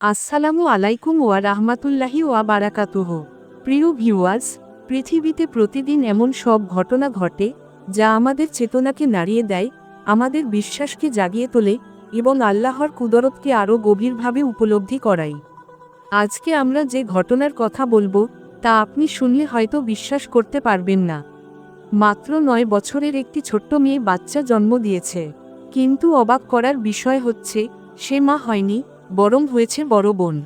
আসসালামু আলাইকুম ওয়া রাহমাতুল্লাহি ওয়া বারাকাতুহ। প্রিয় ভিউয়ার্স, পৃথিবীতে প্রতিদিন এমন সব ঘটনা ঘটে, যা আমাদের চেতনাকে নাড়িয়ে দেয়, আমাদের বিশ্বাসকে জাগিয়ে তোলে এবং আল্লাহর কুদরতকে আরও গভীরভাবে উপলব্ধি করাই আজকে আমরা যে ঘটনার কথা বলব, তা আপনি শুনলে হয়তো বিশ্বাস করতে পারবেন না। মাত্র নয় বছরের একটি ছোট্ট মেয়ে বাচ্চা জন্ম দিয়েছে। কিন্তু অবাক করার বিষয় হচ্ছে, সে মা হয়নি বরং হয়েছে বড় বোন।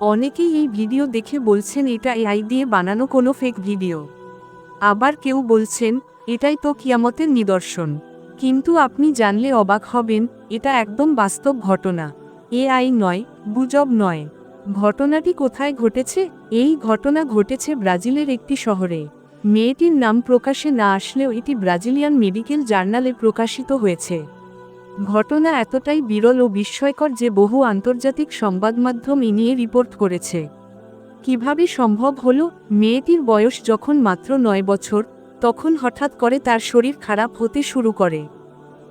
অনেকেই এই ভিডিও দেখে বলছেন, এটা এআই দিয়ে বানানো কোনো ফেক ভিডিও আবার কেউ বলছেন, এটাই তো কিয়ামতের নিদর্শন। কিন্তু আপনি জানলে অবাক হবেন, এটা একদম বাস্তব ঘটনা। এআই নয়, গুজব নয়। ঘটনাটি কোথায় ঘটেছে? এই ঘটনা ঘটেছে ব্রাজিলের একটি শহরে। মেয়েটির নাম প্রকাশে না আসলেও এটি ব্রাজিলিয়ান মেডিকেল জার্নালে প্রকাশিত হয়েছে। ঘটনা এতটাই বিরল ও বিস্ময়কর যে বহু আন্তর্জাতিক সংবাদমাধ্যম এ নিয়ে রিপোর্ট করেছে। কীভাবে সম্ভব হল? মেয়েটির বয়স যখন মাত্র নয় বছর, তখন হঠাৎ করে তার শরীর খারাপ হতে শুরু করে।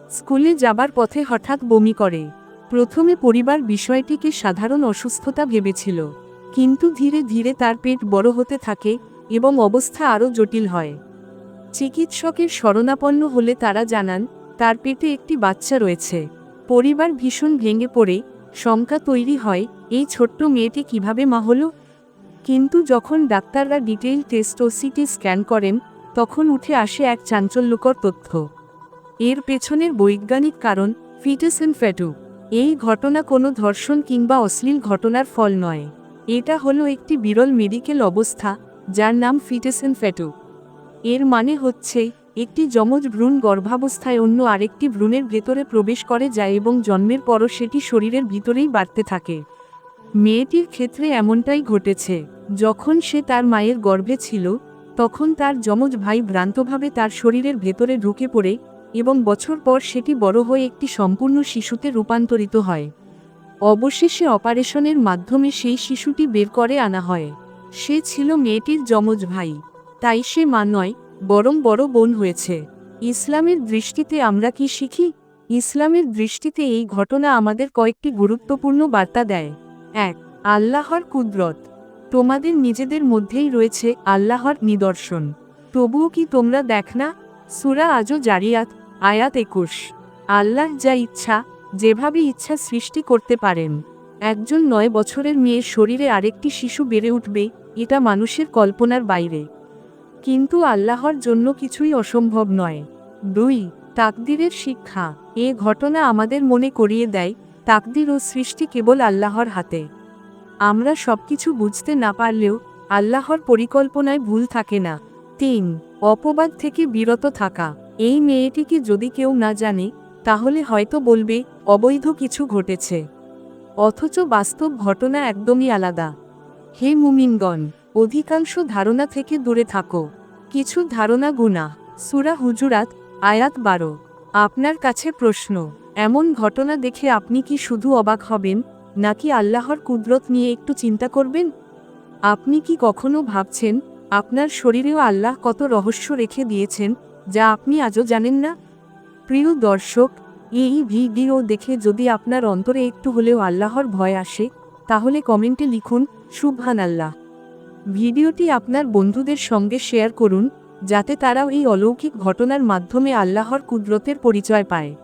স্কুলে যাবার পথে হঠাৎ বমি করে। প্রথমে পরিবার বিষয়টিকে সাধারণ অসুস্থতা ভেবেছিল। কিন্তু ধীরে ধীরে তার পেট বড় হতে থাকে এবং অবস্থা আরও জটিল হয়। চিকিৎসকের শরণাপন্ন হলে তারা জানান তার পেটে একটি বাচ্চা রয়েছে। পরিবার ভীষণ ভেঙে পড়ে, শঙ্কা তৈরি হয়, এই ছোট্ট মেয়েটি কীভাবে মা হলো? কিন্তু যখন ডাক্তাররা ডিটেইল টেস্ট ও সিটি স্ক্যান করেন, তখন উঠে আসে এক চাঞ্চল্যকর তথ্য। এর পেছনের বৈজ্ঞানিক কারণ, ফিটাস ফ্যাটু। এই ঘটনা কোনো ধর্ষণ কিংবা অশ্লীল ঘটনার ফল নয়। এটা হলো একটি বিরল মেডিকেল অবস্থা, যার নাম ফিটাস ইন ফ্যাটু। এর মানে হচ্ছে একটি যমজ ভ্রূণ গর্ভাবস্থায় অন্য আরেকটি ভ্রূণের ভেতরে প্রবেশ করে যায় এবং জন্মের পরও সেটি শরীরের ভিতরেই বাড়তে থাকে। মেয়েটির ক্ষেত্রে এমনটাই ঘটেছে। যখন সে তার মায়ের গর্ভে ছিল, তখন তার যমজ ভাই ভ্রান্তভাবে তার শরীরের ভেতরে ঢুকে পড়ে এবং বছর পর সেটি বড় হয়ে একটি সম্পূর্ণ শিশুতে রূপান্তরিত হয়। অবশেষে অপারেশনের মাধ্যমে সেই শিশুটি বের করে আনা হয়। সে ছিল মেয়েটির যমজ ভাই। তাই সে মা নয় বরং বড় বোন হয়েছে। ইসলামের দৃষ্টিতে আমরা কি শিখি? ইসলামের দৃষ্টিতে এই ঘটনা আমাদের কয়েকটি গুরুত্বপূর্ণ বার্তা দেয়। এক, আল্লাহর কুদরত। তোমাদের নিজেদের মধ্যেই রয়েছে আল্লাহর নিদর্শন। তবুও কি তোমরা দেখ না? সুরা আজও জারিয়াত, আয়াত একুশ। আল্লাহ যা ইচ্ছা, যেভাবে ইচ্ছা সৃষ্টি করতে পারেন। একজন নয় বছরের মেয়ের শরীরে আরেকটি শিশু বেড়ে উঠবে, এটা মানুষের কল্পনার বাইরে। কিন্তু আল্লাহর জন্য কিছুই অসম্ভব নয়। দুই, তাকদিরের শিক্ষা। এ ঘটনা আমাদের মনে করিয়ে দেয়, তাকদির ও সৃষ্টি কেবল আল্লাহর হাতে। আমরা সবকিছু বুঝতে না পারলেও, আল্লাহর পরিকল্পনায় ভুল থাকে না। তিন, অপবাদ থেকে বিরত থাকা। এই মেয়েটিকে যদি কেউ না জানে, তাহলে হয়তো বলবে, অবৈধ কিছু ঘটেছে। অথচ বাস্তব ঘটনা একদমই আলাদা। হে মুমিনগণ অধিকাংশ ধারণা থেকে দূরে থাকো। কিছু ধারণা গুণা। সুরা হুজুরাত, আয়াত বারো। আপনার কাছে প্রশ্ন, এমন ঘটনা দেখে আপনি কি শুধু অবাক হবেন, নাকি আল্লাহর কুদরত নিয়ে একটু চিন্তা করবেন? আপনি কি কখনো ভাবছেন, আপনার শরীরেও আল্লাহ কত রহস্য রেখে দিয়েছেন, যা আপনি আজও জানেন না? প্রিয় দর্শক, এই ভিডিও দেখে যদি আপনার অন্তরে একটু হলেও আল্লাহর ভয় আসে, তাহলে কমেন্টে লিখুন শুভান আল্লাহ ভিডিওটি আপনার বন্ধুদের সঙ্গে শেয়ার করুন, যাতে তারাও এই অলৌকিক ঘটনার মাধ্যমে আল্লাহর কুদরতের পরিচয় পায়।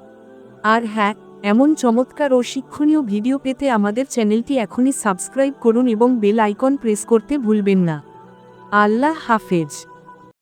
আর হ্যাঁ এমন চমৎকার ও শিক্ষণীয় ভিডিও পেতে আমাদের চ্যানেলটি এখনই সাবস্ক্রাইব করুন এবং বেল আইকন প্রেস করতে ভুলবেন না। আল্লাহ হাফেজ।